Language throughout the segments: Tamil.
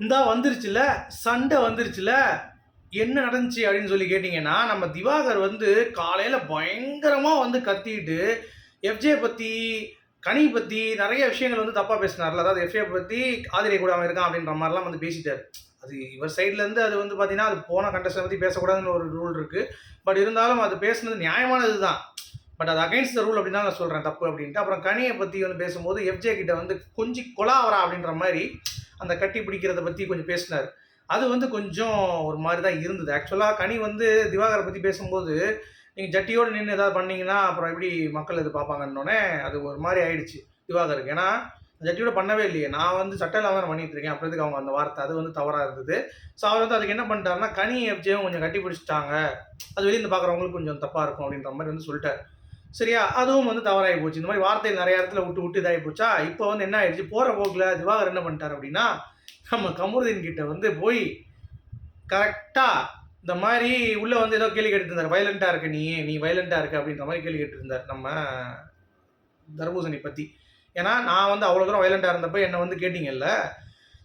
இந்தா வந்துருச்சுல சண்டை வந்துருச்சுல என்ன நடந்துச்சு அப்படின்னு சொல்லி கேட்டிங்கன்னா நம்ம திவாகர் வந்து காலையில் பயங்கரமாக வந்து கத்திட்டு எஃப்ஜே பற்றி கனி பற்றி நிறைய விஷயங்கள் வந்து தப்பாக பேசினார்ல. அதாவது எஃப்ஜே பற்றி ஆதிரை கூடாமல் இருக்கான் அப்படின்ற மாதிரிலாம் வந்து பேசிட்டார். அது இவர் சைட்லேருந்து அது வந்து பார்த்தீங்கன்னா அது போன கண்டஸ்டை பற்றி பேசக்கூடாதுன்னு ஒரு ரூல் இருக்குது பட் இருந்தாலும் அது பேசுனது நியாயமானது தான் பட் அது அகைன்ஸ்ட் த ரூல் அப்படின்னு தான் நான் சொல்கிறேன் தப்பு அப்படின்ட்டு. அப்புறம் கனியை பற்றி வந்து பேசும்போது எஃப்ஜே கிட்ட வந்து கொஞ்சம் கொலாவரா அப்படின்ற மாதிரி அந்த கட்டி பிடிக்கிறத பற்றி கொஞ்சம் பேசினார். அது வந்து கொஞ்சம் ஒரு மாதிரி தான் இருந்தது ஆக்சுவலாக கனி வந்து திவாகரை பற்றி பேசும்போது நீங்கள் ஜட்டியோடு நின்று ஏதாவது பண்ணீங்கன்னா அப்புறம் எப்படி மக்கள் இது பார்ப்பாங்கன்னொடனே அது ஒரு மாதிரி ஆயிடுச்சு திவாகருக்கு. ஏன்னா ஜட்டியோட பண்ணவே இல்லையே. நான் வந்து சட்ட இல்லாமல் பண்ணிட்டு இருக்கேன். அப்புறத்துக்கு அவங்க அந்த வார்த்தை அது வந்து தவறாக இருந்தது. ஸோ அவர் வந்து அதுக்கு என்ன பண்ணிட்டாருன்னா கனி எஃப்ஜேவும் கொஞ்சம் கட்டி பிடிச்சிட்டாங்க. அது வெளியிருந்து பார்க்குறவங்களுக்கு கொஞ்சம் தப்பாக இருக்கும் அப்படின்ற மாதிரி வந்து சொல்லிட்டார். சரியா? அதுவும் வந்து தவறாகி போச்சு. இந்த மாதிரி வார்த்தை நிறைய இடத்துல விட்டு விட்டு இதாகி போச்சா? இப்போ வந்து என்ன ஆயிடுச்சு? போகிற போக்கில் திவாகர் என்ன பண்ணிட்டார் அப்படின்னா நம்ம கமருதீன் கிட்ட வந்து போய் கரெக்டாக இந்த மாதிரி உள்ளே வந்து ஏதோ கேள்வி கேட்டுருந்தார் இருந்தார். வயலண்ட்டாக இருக்க நீ நீ வயலண்ட்டாக இருக்க அப்படின்ற மாதிரி கேள்வி கேட்டுருந்தார் நம்ம தர்பூசணி பற்றி ஏன்னா நான் வந்து அவ்வளோ தூரம் வயலண்ட்டாக இருந்தப்போ என்னை வந்து கேட்டிங்கல்ல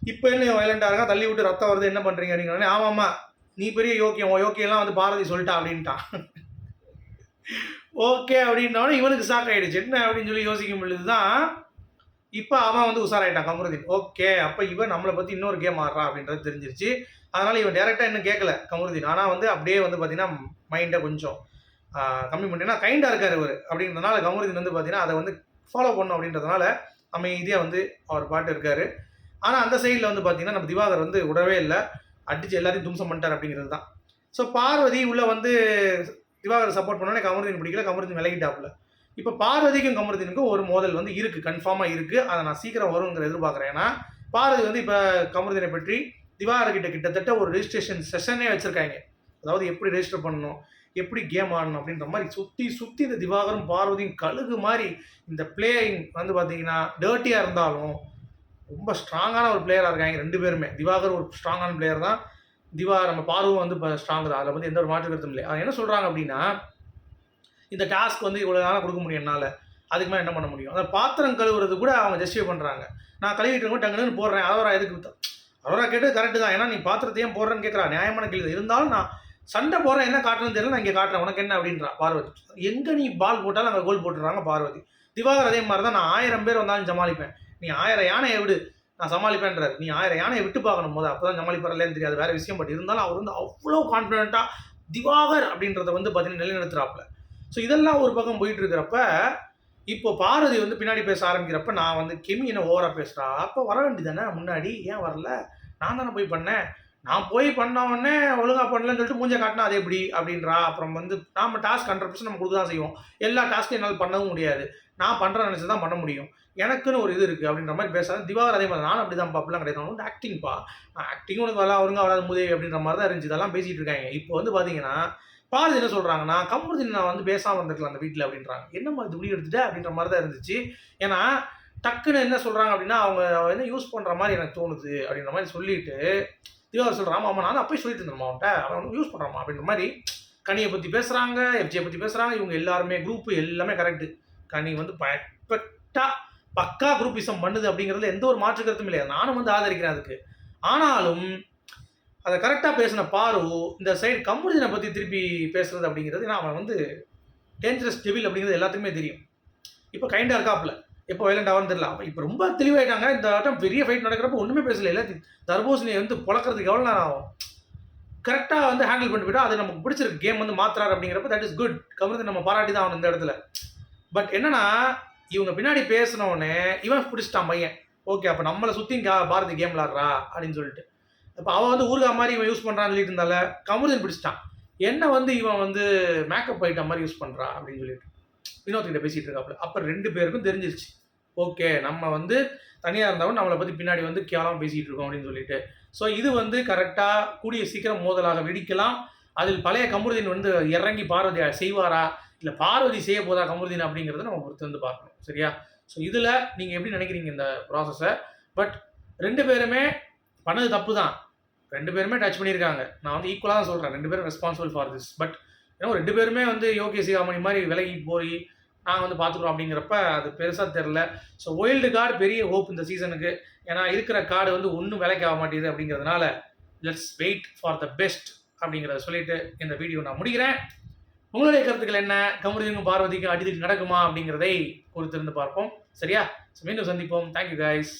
இப்போ என்ன வயலண்ட்டாக இருக்கா? தள்ளி விட்டு ரத்தம் வருது என்ன பண்ணுறீங்க அப்படிங்கிறோடனே ஆமாம்மா நீ பெரிய யோக்கியம் யோக்கியெல்லாம் வந்து பாரதி சொல்லிட்டா அப்படின்ட்டான். ஓகே அப்படின்னாலும் இவனுக்கு ஷாக் ஆகிடுச்சு என்ன அப்படின்னு சொல்லி யோசிக்கும் பொழுது தான் இப்போ அவன் வந்து உஷாராயிட்டான் கமருதீன். ஓகே அப்போ இவன் நம்மளை பற்றி இன்னொரு கேம் ஆடுறான் அப்படின்றது தெரிஞ்சிருச்சு. அதனால் இவன் டேரெக்டாக இன்னும் கேட்கல கமருதீன். ஆனால் வந்து அப்படியே வந்து பார்த்தீங்கன்னா மைண்டை கொஞ்சம் கம்மி பண்ணிட்டேன்னா கைண்டாக இருக்கார் இவர். அப்படின்றதுனால கமருதீன் வந்து பார்த்தீங்கன்னா அதை வந்து ஃபாலோ பண்ணும் அப்படின்றதுனால அமைதியாக வந்து அவர் பாட்டு இருக்கார். ஆனால் அந்த சைடில் வந்து பார்த்தீங்கன்னா நம்ம திவாகர் வந்து விடவே இல்லை. அடித்து எல்லாத்தையும் தும்சம் பண்ணிட்டார் அப்படிங்கிறது தான். ஸோ பார்வதி உள்ளே வந்து திவாகர் சப்போர்ட் பண்ணோன்னே கமருதீன் பிடிக்கல கமருதீன் விலகிட்டாப்புல. இப்போ பார்வதிக்கும் கமருதீனுக்கும் ஒரு மோதல் வந்து இருக்குது கன்ஃபார்மாக இருக்குது அதை நான் சீக்கிரம் வருங்கிற எதிர்பார்க்குறேன். ஏன்னா பார்வதி வந்து இப்போ கமருதீனை பற்றி திவாகர்கிட்ட கிட்டத்தட்ட ஒரு ரெஜிஸ்ட்ரேஷன் செஷனே வச்சுருக்காங்க. அதாவது எப்படி ரெஜிஸ்டர் பண்ணணும் எப்படி கேம் ஆடணும் அப்படின்ற மாதிரி சுற்றி சுற்றி இந்த திவாகரும் பார்வதியும் கழுகு மாதிரி இந்த பிளேயிங் வந்து பார்த்தீங்கன்னா டேர்ட்டியாக இருந்தாலும் ரொம்ப ஸ்ட்ராங்கான ஒரு பிளேயராக இருக்காங்க ரெண்டு பேருமே. திவாகர் ஒரு ஸ்ட்ராங்கான பிளேயர் தான். திவா நம்ம பார்வும் வந்து இப்போ ஸ்ட்ராங் தான். அதில் வந்து எந்த ஒரு மாற்று கருத்தும் இல்லை. என்ன சொல்கிறாங்க அப்படின்னா இந்த டாஸ்க் வந்து இவ்வளோ நாளாக கொடுக்க முடியும் என்னால். அதுக்கு மேலே என்ன பண்ண முடியும்? அந்த பாத்திரம் கழுவுறது கூட அவங்க ஜஸ்டிஃபை பண்ணுறாங்க நான் கழுவிட்டு இருக்கோம் டங்குன்னு போடுறேன். அதோரா எதுக்கு? அதோரா கேட்டு கரெக்டு தான். ஏன்னா நீ பாத்திரத்தையும் போடுறேன்னு கேட்குறா. நியாயமான கேள்வி. இருந்தாலும் நான் சண்டை போடுறேன். என்ன காட்டுறேன்னு தெரியல. நான் இங்கே காட்டுறேன். உனக்கு என்ன அப்படின்றா பார்வதி. எங்கே நீ பால் போட்டாலும் அங்கே கோல் போட்டுடுறாங்க பார்வதி. திவாகர் அதே மாதிரி தான் நான் ஆயிரம் பேர் வந்தாலும் சமாளிப்பேன். நீ ஆயிரம் யானையை விடு. நான் சமாளிப்பேன்றார். நீ ஆயிரம் யானையை விட்டு பார்க்கணும் போது அப்போ தான் தெரியாது. வேற விஷயம். பட் இருந்தாலும் அவர் வந்து அவ்வளோ கான்ஃபிடென்ட்டாக திவாகர் அப்படின்றத வந்து பார்த்தீங்கன்னா நிலைநிறுத்துறாப்புல. ஸோ இதெல்லாம் ஒரு பக்கம் போயிட்டு இருக்கிறப்ப இப்போ பாரதி வந்து பின்னாடி பேச ஆரம்பிக்கிறப்ப நான் வந்து கெமி என்ன ஓவராக பேசுகிறா அப்போ வர வேண்டியதானே முன்னாடி ஏன் வரல? நான் தானே போய் பண்ணேன். நான் போய் பண்ண உடனே ஒழுங்கா பண்ணலன்னு சொல்லிட்டு மூஞ்ச காட்டினா அது எப்படி அப்படின்றா. அப்புறம் வந்து நாம் டாஸ்க் ஹண்ட்ரட் பர்சன்ட் நம்ம கொடுத்து தான் செய்வோம். எல்லா டாஸ்க்கும் என்னால் பண்ணவும் முடியாது. நான் பண்ணுற நினச்சி தான் பண்ண முடியும். எனக்குன்னு ஒரு இது இருக்குது அப்படின்ற மாதிரி பேசாத திவாகர் அதே மாதிரி நானும் அப்படி தான் அப்படிலாம் கிடையாது. நான் வந்து ஆக்டிங்ப்பா ஆக்டிங் உனக்கு வரலாம் ஒழுங்கா வராது முதவி அப்படின்ற மாதிரி தான் இருந்துச்சு. இதெல்லாம் பேசிகிட்டு இருக்காங்க. இப்போ வந்து பார்த்தீங்கன்னா பாரதி என்ன சொல்கிறாங்கன்னா கமருதீன் நான் வந்து பேசாமல் இருந்திருக்கலாம் அந்த வீட்டில் அப்படின்றாங்க. என்னம்மா மாதிரி இப்படி எடுத்துட்டு? அப்படின்ற மாதிரி தான் இருந்துச்சு. ஏன்னா டக்குன்னு என்ன சொல்கிறாங்க அப்படின்னா அவங்க என்ன யூஸ் பண்ணுற மாதிரி எனக்கு தோணுது அப்படின்ற மாதிரி சொல்லிட்டு திவாகர் சொல்கிறான் ஆமாம் ஆமாம் நான் அப்போயே சொல்லிட்டு இருந்தேன் அவன்கிட்ட. அவன் யூஸ் பண்ணுறாமா அப்படின்ற மாதிரி கனியை பற்றி பேசுகிறாங்க எஃப்ஜியை பற்றி பேசுகிறாங்க இவங்க எல்லாருமே குரூப்பு எல்லாமே கரெக்டு கனி வந்து பர்ஃபெக்டாக பக்கா குரூப்பிசம் பண்ணுது அப்படிங்கிறதுல எந்த ஒரு மாற்று கருத்தும் இல்லையா? நானும் வந்து ஆதரிக்கிறேன் அதுக்கு. ஆனாலும் அதை கரெக்டாக பேசின பாரு இந்த சைடு கமருதீனை பற்றி திருப்பி பேசுறது அப்படிங்கிறது ஏன்னா அவன் வந்து டேஞ்சரஸ் டெவில் அப்படிங்கிறது எல்லாத்துக்குமே தெரியும். இப்போ கைண்டாக இருக்காப்புல. எப்போ வயலண்ட் ஆகும் தெரியல. அப்போ இப்போ ரொம்ப தெளிவாயிட்டாங்க. இந்த ஆட்டம் பெரிய ஃபைட் நடக்கிறப்ப ஒன்றுமே பேசல. இல்லை தர்போசினியை வந்து பொழக்கிறதுக்கு எவ்வளோ நேரம் ஆகும்? கரெக்டாக வந்து ஹேண்டில் பண்ணிட்டு போயிட்டா அது நமக்கு பிடிச்சிருக்கு. கேம் வந்து மாத்துறாரு அப்படிங்கிறப்ப தட் இஸ் குட் கமருதீன் நம்ம பாராட்டி தான் ஆகணும் இந்த இடத்துல. பட் என்னன்னா இவங்க பின்னாடி பேசின இவன் பிடிச்சிட்டான் பையன். ஓகே அப்போ நம்மளை சுற்றி பாரதி கேம் விளாட்றா அப்படின்னு சொல்லிட்டு. இப்போ அவன் வந்து ஊருகா மாதிரி இவன் யூஸ் பண்ணுறான்னு சொல்லிட்டு இருந்தால கமருதன் பிடிச்சிட்டான். என்ன வந்து இவன் வந்து மேக்கப் ஐட்டம் மாதிரி யூஸ் பண்ணுறா அப்படின்னு சொல்லிட்டு. வினோத் கிட்ட இருக்காப்புல. அப்போ ரெண்டு பேருக்கும் தெரிஞ்சிருச்சு. ஓகே நம்ம வந்து தனியாக இருந்தவன் நம்மளை பற்றி பின்னாடி வந்து கேவலம் பேசிகிட்டு இருக்கோம் அப்படின்னு சொல்லிட்டு. ஸோ இது வந்து கரெக்டாக கூடிய சீக்கிரம் மோதலாக வெடிக்கலாம். அதில் பழைய கமருதீன் வந்து இறங்கி பார்வதி செய்வாரா? இல்லை பார்வதி செய்ய போதா கமருதீன் அப்படிங்கிறத நம்ம பொறுத்து வந்து பார்க்கணும். சரியா? ஸோ இதில் நீங்கள் எப்படி நினைக்கிறீங்க இந்த ப்ராசஸை பட் ரெண்டு பேருமே பண்ணது தப்பு தான் ரெண்டு பேருமே டச் பண்ணியிருக்காங்க. நான் வந்து ஈக்குவலாக தான் சொல்கிறேன் ரெண்டு பேரும் ரெஸ்பான்சிபிள் ஃபார் திஸ் பட் ஏன்னா ரெண்டு பேருமே வந்து யோகே சிகாமணி மாதிரி விலகி போய் நாங்கள் வந்து பார்த்துக்குறோம் அப்படிங்கிறப்ப அது பெருசாக தெரில ஸோ ஒயில்டு கார்டு பெரிய ஹோப் இந்த சீசனுக்கு ஏன்னா இருக்கிற கார்டு வந்து ஒன்றும் விலைக்கு ஆக மாட்டேங்குது அப்படிங்கிறதுனால let's wait for the best அப்படிங்கிறத சொல்லிட்டு இந்த வீடியோ நான் முடிக்கிறேன். உங்களுடைய கருத்துக்கள் என்ன? கமருதிக்கும் பார்வதிக்கும் அடித்துக்கு நடக்குமா அப்படிங்கிறதை பொறுத்திருந்து பார்ப்போம். சரியா? ஸோ மீண்டும் சந்திப்போம். Thank you guys